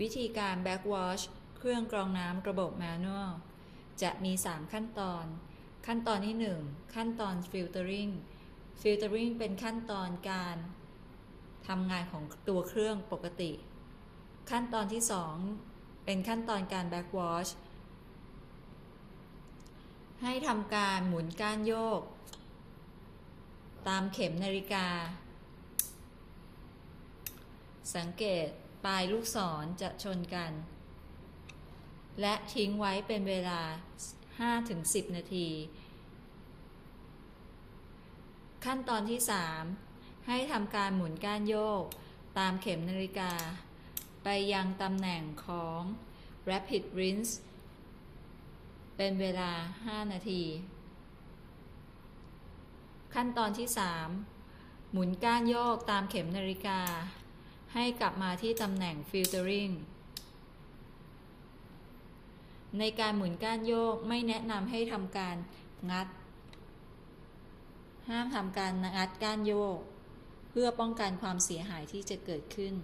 วิธีการ backwash เครื่องกรองน้ำระบบ manual จะมี 3 ขั้นตอน ขั้นตอนที่ 1 ขั้นตอน filtering filtering เป็นขั้นตอนการทำงานของตัวเครื่องปกติ ขั้นตอนที่ 2 เป็นขั้นตอนการ backwash ให้ทำการหมุนก้านโยก ตามเข็มนาฬิกา สังเกต ปลายลูกศรจะชนกัน และทิ้งไว้เป็นเวลา 5-10 นาที ขั้นตอนที่ 3 ให้ทำการหมุนก้านโยก ตามเข็มนาฬิกา ไปยังตำแหน่งของ Rapid Rinse เป็นเวลา 5 นาที ขั้นตอนที่ 3 หมุนก้านโยกตามเข็มนาฬิกา ให้กลับมาที่ตำแหน่ง Filtering ในการหมุนก้านโยกไม่แนะนำให้ทำการงัด ห้ามทำการงัดก้านโยก เพื่อป้องกันความเสียหายที่จะเกิดขึ้น